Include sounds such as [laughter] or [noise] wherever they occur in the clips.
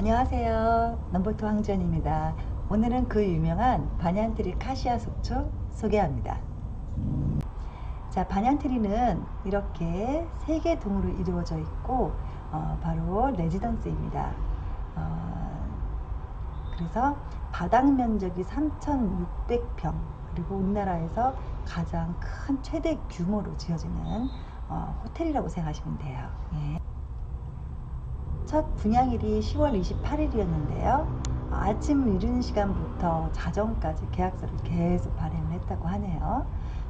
안녕하세요. 넘버투 황전입니다. 오늘은 그 유명한 반얀트리 카시아 속초 소개합니다. 자, 반얀트리는 이렇게 세 개 동으로 이루어져 있고 어, 바로 레지던스입니다. 어, 그래서 바닥 면적이 3,600평 그리고 우리나라에서 가장 큰 최대 규모로 지어지는 어, 호텔이라고 생각하시면 돼요. 예. 첫 분양일이 10월 28일이었는데요. 아침 이른 시간부터 자정까지 계약서를 계속 발행을 했다고 하네요.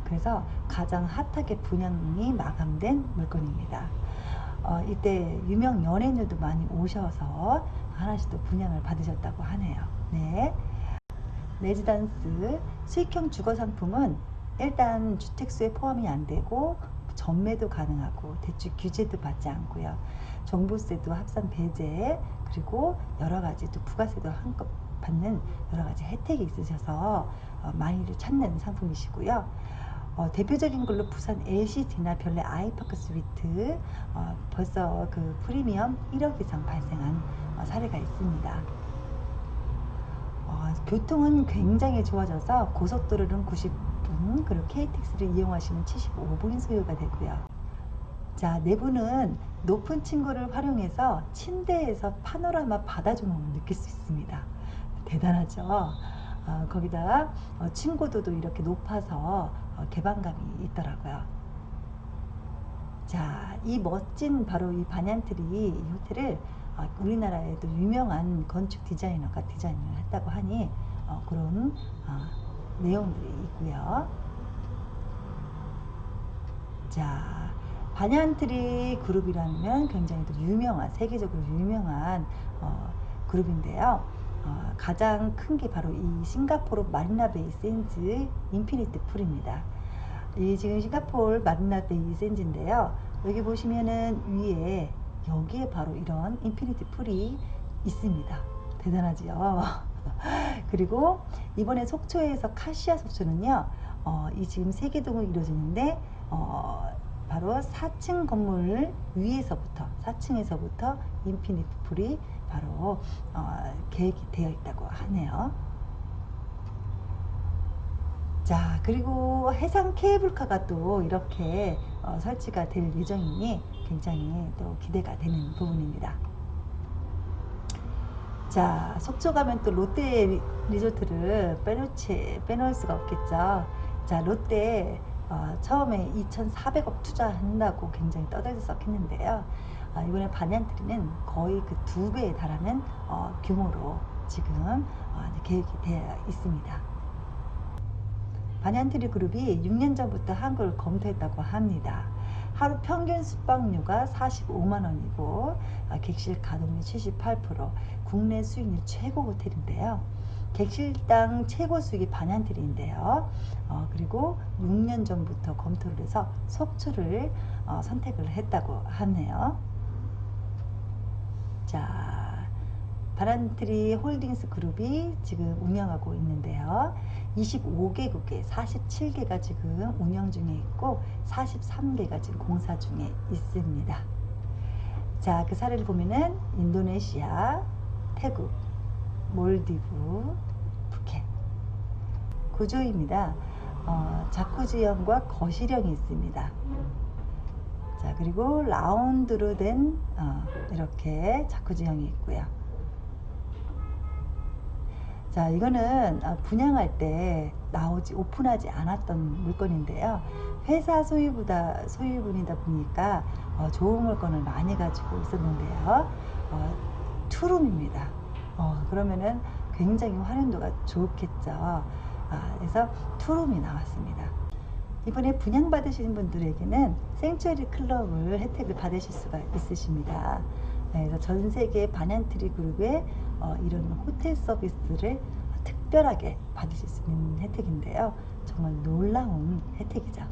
그래서 가장 핫하게 분양이 마감된 물건입니다. 어, 이때 유명 연예인들도 많이 오셔서 하나씩 또 분양을 받으셨다고 하네요. 네. 레지던스 수익형 주거 상품은 일단 주택수에 포함이 안 되고 전매도 가능하고 대출 규제도 받지 않고요. 종부세도 합산 배제 그리고 여러 가지 또 부가세도 한껏 받는 여러 가지 혜택이 있으셔서 어, 많이들 찾는 상품이시고요. 어, 대표적인 걸로 부산 LCT나 별내 아이파크 스위트 어, 벌써 그 프리미엄 1억 이상 발생한 어, 사례가 있습니다. 어, 교통은 굉장히 좋아져서 고속도로는 90분 그리고 KTX를 이용하시면 75분 소요가 되고요. 자 내부는 높은 층고를 활용해서 침대에서 파노라마 바다 조망을 느낄 수 있습니다. 대단하죠. 어, 거기다 어, 층고도도 이렇게 높아서 어, 개방감이 있더라고요. 자, 이 멋진 바로 이 반얀트리 이 호텔을 어, 우리나라에도 유명한 건축 디자이너가 디자인을 했다고 하니 어, 그런 어, 내용들이 있고요. 자, 반얀트리 그룹이라면 굉장히 또 유명한 세계적으로 유명한 어, 그룹인데요. 어, 가장 큰 게 바로 이 싱가포르 마리나베이 샌즈 인피니트 풀입니다. 이 지금 싱가포르 마리나베이 샌즈인데요. 여기 보시면은 위에 여기에 바로 이런 인피니티 풀이 있습니다. 대단하지요. [laughs] 그리고 이번에 속초에서 카시아 속초는요, 어, 이 지금 세계동을 이루어지는데, 어, 바로 4층 건물 위에서부터, 4층에서부터 인피니티 풀이 바로 어, 계획이 되어 있다고 하네요. 자, 그리고 해상 케이블카가 또 이렇게 어, 설치가 될 예정이니 굉장히 또 기대가 되는 부분입니다. 자, 속초 가면 또 롯데 리- 리조트를 빼놓지, 빼놓을 수가 없겠죠. 자, 롯데 어, 처음에 2,400억 투자한다고 굉장히 떠들썩했는데요. 아, 이번에 반얀트리는 거의 그 두 배에 달하는 어, 규모로 지금 어, 계획이 되어 있습니다. 반얀트리 그룹이 6년 전부터 한국을 검토했다고 합니다. 하루 평균 숙박료가 45만 원이고 아, 객실 가동률 78%, 국내 수익률 최고 호텔인데요. 객실당 최고 수익이 반얀트리인데요. 어, 그리고 6년 전부터 검토를 해서 속초를 어, 선택을 했다고 하네요. 자, 바란트리 홀딩스 그룹이 지금 운영하고 있는데요. 25개국에 47개가 지금 운영 중에 있고 43개가 지금 공사 중에 있습니다. 자, 그 사례를 보면은 인도네시아, 태국, 몰디브, 푸켓. 구조입니다. 어, 자쿠지형과 거실형이 있습니다. 자, 그리고 라운드로 된 어, 이렇게 자쿠지형이 있고요. 자, 이거는 어, 분양할 때 나오지 오픈하지 않았던 물건인데요. 회사 소유보다 소유분이다 보니까 어, 좋은 물건을 많이 가지고 있었는데요. 어, 투룸입니다. 어, 그러면은 굉장히 활용도가 좋겠죠. 아, 그래서 투룸이 나왔습니다. 이번에 분양받으시는 분들에게는 생츄리 클럽을 혜택을 받으실 수가 있으십니다. 네, 그래서 전 세계 반얀트리 그룹의 어, 이런 호텔 서비스를 특별하게 받으실 수 있는 혜택인데요. 정말 놀라운 혜택이죠.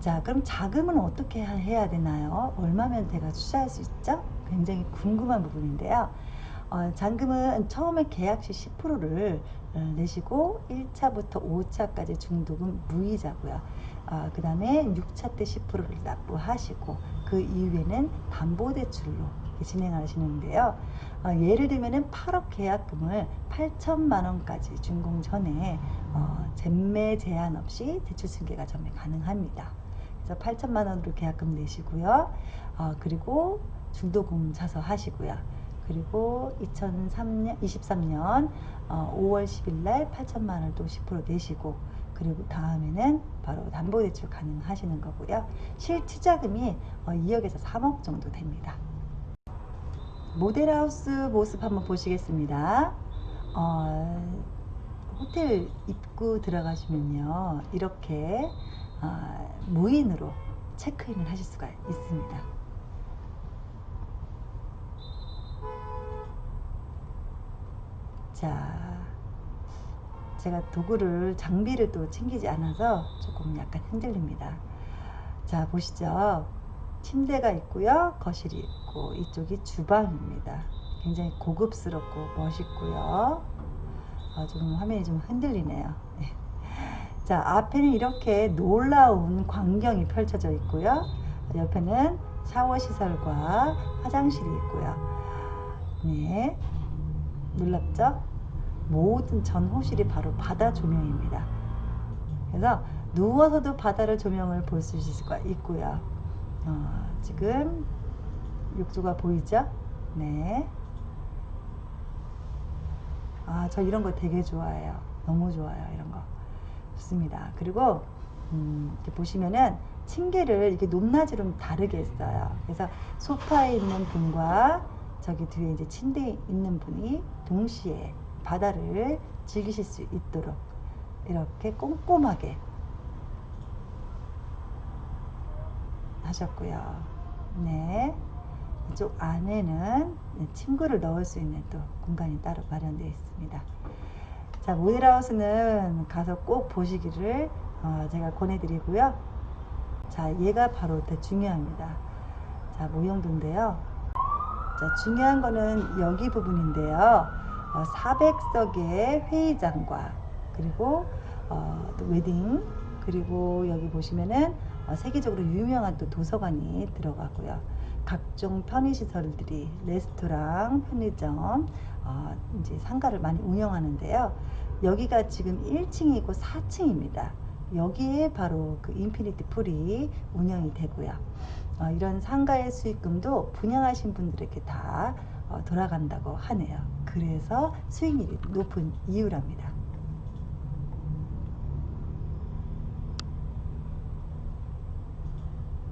자, 그럼 자금은 어떻게 하- 해야 되나요? 얼마면 제가 투자할 수 있죠? 굉장히 궁금한 부분인데요. 어, 잔금은 처음에 계약 시 10%를 어, 내시고 1차부터 5차까지 중도금 무이자고요. 어, 그 다음에 6차 때 10%를 납부하시고 그 이후에는 담보대출로 진행하시는데요. 어, 예를 들면은 8억 계약금을 8천만 원까지 준공 전에 어, 잼매 제한 없이 대출 승계가 전매 가능합니다. 그래서 8천만 원으로 계약금 내시고요. 어, 그리고 중도금 자서 하시고요. 그리고 2003년, 23년 어, 5월 10일 날 8천만 원을 또 10% 내시고 그리고 다음에는 바로 담보대출 가능하시는 거고요. 실투자금이 어, 2억에서 3억 정도 됩니다. 모델하우스 모습 한번 보시겠습니다. 어, 호텔 입구 들어가시면요. 이렇게 어, 무인으로 체크인을 하실 수가 있습니다. 자, 제가 도구를 장비를 또 챙기지 않아서 조금 약간 흔들립니다. 자, 보시죠. 침대가 있고요. 거실이 있고 이쪽이 주방입니다. 굉장히 고급스럽고 멋있고요. 아, 좀 화면이 좀 흔들리네요. 네. 자, 앞에는 이렇게 놀라운 광경이 펼쳐져 있고요. 옆에는 샤워 시설과 화장실이 있고요. 네. 놀랍죠? 모든 전 호실이 바로 바다 조명입니다. 그래서 누워서도 바다를 조명을 볼수 있을 수가 있고요. 어, 지금 욕조가 보이죠? 네. 아, 저 이런 거 되게 좋아해요. 너무 좋아요. 이런 거. 좋습니다. 그리고, 음, 이렇게 보시면은 층계를 이렇게 높낮이로 다르게 했어요. 그래서 소파에 있는 분과 저기 뒤에 이제 침대에 있는 분이 동시에 바다를 즐기실 수 있도록 이렇게 꼼꼼하게 하셨고요. 네. 이쪽 안에는 침구를 넣을 수 있는 또 공간이 따로 마련되어 있습니다. 자, 모델하우스는 가서 꼭 보시기를 어, 제가 권해드리고요. 자, 얘가 바로 더 중요합니다. 자, 모형도인데요. 자, 중요한 거는 여기 부분인데요. 어, 400석의 회의장과 그리고 어, 또 웨딩 그리고 여기 보시면은 어, 세계적으로 유명한 또 도서관이 들어가고요. 각종 편의시설들이 레스토랑, 편의점, 어, 이제 상가를 많이 운영하는데요. 여기가 지금 1층이고 4층입니다. 여기에 바로 그 인피니티 풀이 운영이 되고요. 어, 이런 상가의 수익금도 분양하신 분들에게 다 어, 돌아간다고 하네요. 그래서 수익률이 높은 이유랍니다.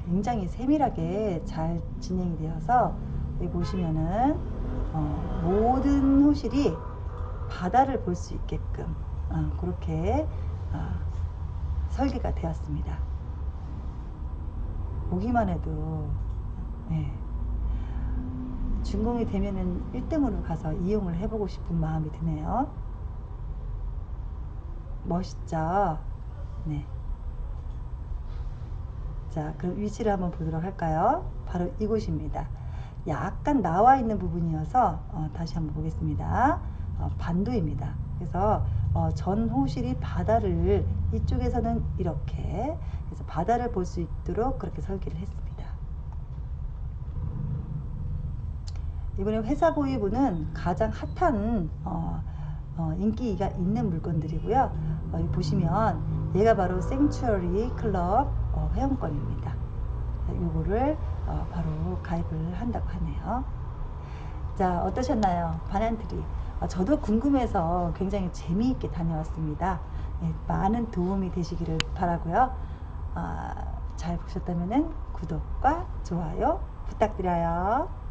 굉장히 세밀하게 잘 진행이 되어서 여기 보시면은 어, 모든 호실이 바다를 볼 수 있게끔 어, 그렇게 어, 설계가 되었습니다. 보기만 해도 네. 준공이 되면은 1등으로 가서 이용을 해보고 싶은 마음이 드네요. 멋있죠? 네. 자, 그럼 위치를 한번 보도록 할까요? 바로 이곳입니다. 약간 나와 있는 부분이어서 어, 다시 한번 보겠습니다. 어, 반도입니다. 그래서 어, 전 호실이 바다를 이쪽에서는 이렇게 그래서 바다를 볼 수 있도록 그렇게 설계를 했습니다. 이번에 회사 보이부는 가장 핫한 어, 어, 인기가 있는 물건들이고요. 어, 여기 보시면 얘가 바로 생츄어리 클럽 어, 회원권입니다. 요거를 어, 바로 가입을 한다고 하네요. 자 어떠셨나요? 반환트리 어, 저도 궁금해서 굉장히 재미있게 다녀왔습니다. 예, 많은 도움이 되시기를 바라고요. 아, 잘 보셨다면 구독과 좋아요 부탁드려요.